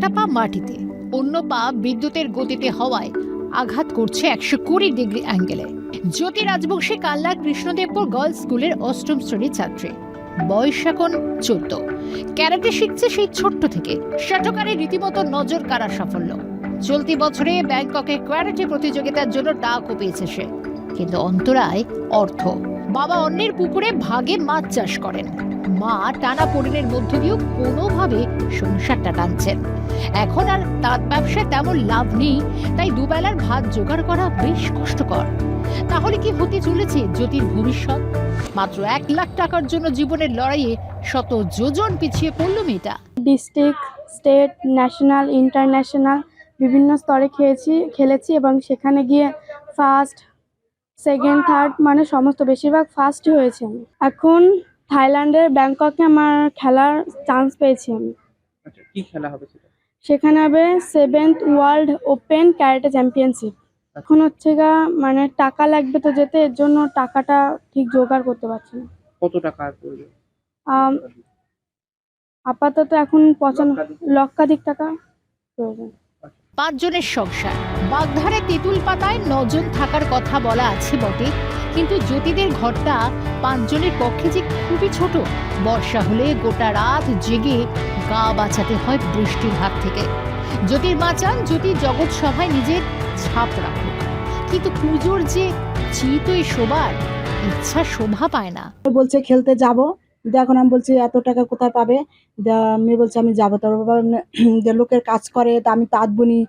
একটা পা মাটিতে, অন্য পা বিদ্যুতের গতিতে হওয়ায় আঘাত করছে একশো কুড়ি ডিগ্রি অ্যাঙ্গেলে। জ্যোতি রাজবংশী কাল্লা কৃষ্ণদেবপুর গার্লস স্কুলের অষ্টম শ্রেণির ছাত্রী। বয়স এখন চোদ্দ। ক্যারাটে শিখছে সেই ছোট্ট থেকে। শাটকারে রীতিমতো নজর কাড়া সাফল্য। চলতি বছরে ব্যাংককে ক্যারাটে প্রতিযোগিতার জন্য ডাকও পেয়েছে সে। কিন্তু অন্তরায় অর্থ। বাবা অন্যের পুকুরে ভাগে মাছ চাষ করেন। মা টানা পড়িনের মধ্য দিয়েও কোনোভাবে সংসারটা টানছেন। এখন আর তাঁত ব্যবসায় তেমন লাভ নেই, তাই দুবেলার ভাত জোগাড় করা বেশ কষ্টকর। তাহলে কি হতে চলেছে জ্যোতির ভবিষ্যৎ? মাত্র এক লাখ টাকার জন্য জীবনের লড়াইয়ে শত যোজন পিছিয়ে পড়ল মেয়েটা। ডিস্ট্রিক্ট, স্টেট, ন্যাশনাল, ইন্টারন্যাশনাল বিভিন্ন স্তরে খেয়েছি, খেলেছি এবং সেখানে গিয়ে ফার্স্ট সেকেন্ড থার্ড মানে সমস্ত বেশিরভাগ ফার্স্ট হয়েছে আমি। এখন থাইল্যান্ডের ব্যাংককে আমার খেলার চান্স পেয়েছি আমি। আচ্ছা কি খেলা হবে সেটা? সেখানে হবে seventh world open karate championship এখন হচ্ছে গা মানে টাকা লাগবে তো যেতে এর জন্য টাকাটা ঠিক জোগাড় করতে পারছি না। কত টাকা পড়বে? আম, আপাতত এখন পঁচান্ন লক্ষাধিক। টাকা প্রয়োজন। পাঁচজনের সংসার। বাগধারে তেঁতুল পাতায় নজন থাকার কথা বলা আছে বটে, কিন্তু জ্যোতিদের ঘরটা পাঁচজনের পক্ষে যে খুবই ছোট। বর্ষা হলে গোটা রাত জেগে গা বাঁচাতে হয় বৃষ্টির হাত থেকে। জ্যোতির বাঁচান, জ্যোতি জগৎ সভায় নিজের ছাপ রাখুক। কিন্তু পুজোর যে চিতই শোবার, ইচ্ছা শোভা পায় না। বলছে, খেলতে যাব। দিয়ে এখন আমি বলছি, এত টাকা কোথায় পাবে? মেয়ে বলছে, আমি যাব। তারপর লোকের কাজ করে, তা আমি তাঁত বুনি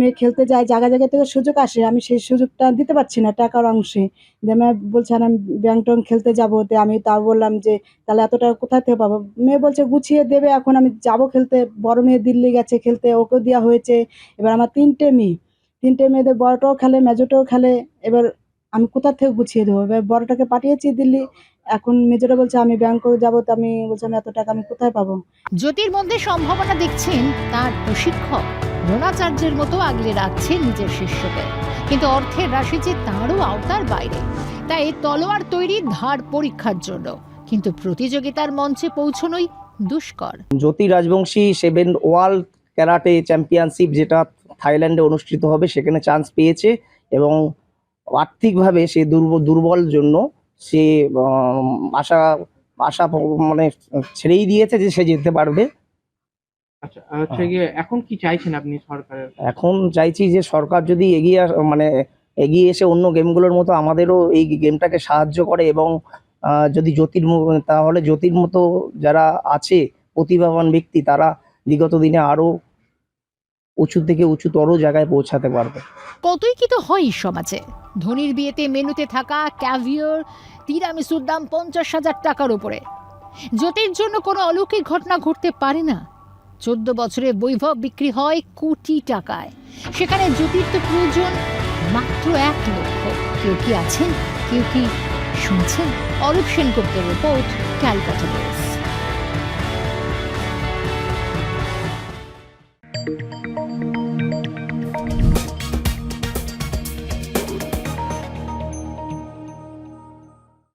মেয়ে খেলতে যায় জায়গা জায়গা থেকে সুযোগ আসে, আমি সেই সুযোগটা দিতে পারছি না টাকার অংশে। দিয়ে মেয়ে বলছে, আর আমি ব্যাং ট্যাং খেলতে যাব। তো আমি তাও বললাম যে, তাহলে এত টাকা কোথায় থেকে পাবো? মেয়ে বলছে, গুছিয়ে দেবে, এখন আমি যাব খেলতে। বড় মেয়ে দিল্লি গেছে খেলতে, ওকেও দেওয়া হয়েছে। এবার আমার তিনটে মেয়ে। তিনটে মেয়েদের বড়টাও খেলে, মেজোটাও খেলে। এবার আমি কোথা থেকে গুছিয়ে দেবো? এবার বড়টাকে পাঠিয়েছি দিল্লি। এখন মেজোটা বলছে, আমি ব্যাংকে যাব। তো আমি বলছি, আমি এত টাকা আমি কোথায় পাবো? জ্যোতির মধ্যে সম্ভাবনা দেখছেন তার প্রশিক্ষক। দ্রোণাচার্যের মতো আগলে রাখছে নিজের শিষ্যকে। কিন্তু অর্থের রাশি যে তাঁরও আওতার বাইরে। তাই তলোয়ার তৈরি ধার পরীক্ষার জন্য। কিন্তু প্রতিযোগিতার মঞ্চে পৌঁছনোই দুষ্কর। Jyoti Rajbanshi seven world karate championship যেটা থাইল্যান্ডে অনুষ্ঠিত হবে, সেখানে চান্স পেয়েছে এবং আর্থিকভাবে সে দুর্বল দুর্বল জন্য সে আশা আশা মানে ছেড়েই দিয়েছে যে সে যেতে পারবে। আচ্ছা হচ্ছে গিয়ে এখন কি চাইছেন আপনি সরকারের? এখন চাইছি যে সরকার যদি এগিয়ে মানে এগিয়ে এসে অন্য গেমগুলোর মতো আমাদেরও এই গেমটাকে সাহায্য করে এবং যদি জ্যোতির তাহলে জ্যোতির মতো যারা আছে প্রতিভাবান ব্যক্তি তারা বিগত দিনে আরও উঁচু থেকে উঁচুতর জায়গায় পৌঁছাতে পারবে। কতই কি তো হয় সমাজে? ধনির বিয়েতে মেনুতে থাকা ক্যাভিয়র তিরামিসুর দাম পঞ্চাশ হাজার টাকার উপরে। জ্যোতির জন্য কোনো অলৌকিক ঘটনা ঘটতে পারে না। চোদ্দ বছরে বৈভব বিক্রি হয় কোটি টাকায়। সেখানে জ্যোতির্থ প্রয়োজন মাত্র এক লক্ষ। কেউ কি আছেন? কেউ কি শুনছেন? অরূপ সেনগুপ্তের রিপোর্ট ক্যালকাটা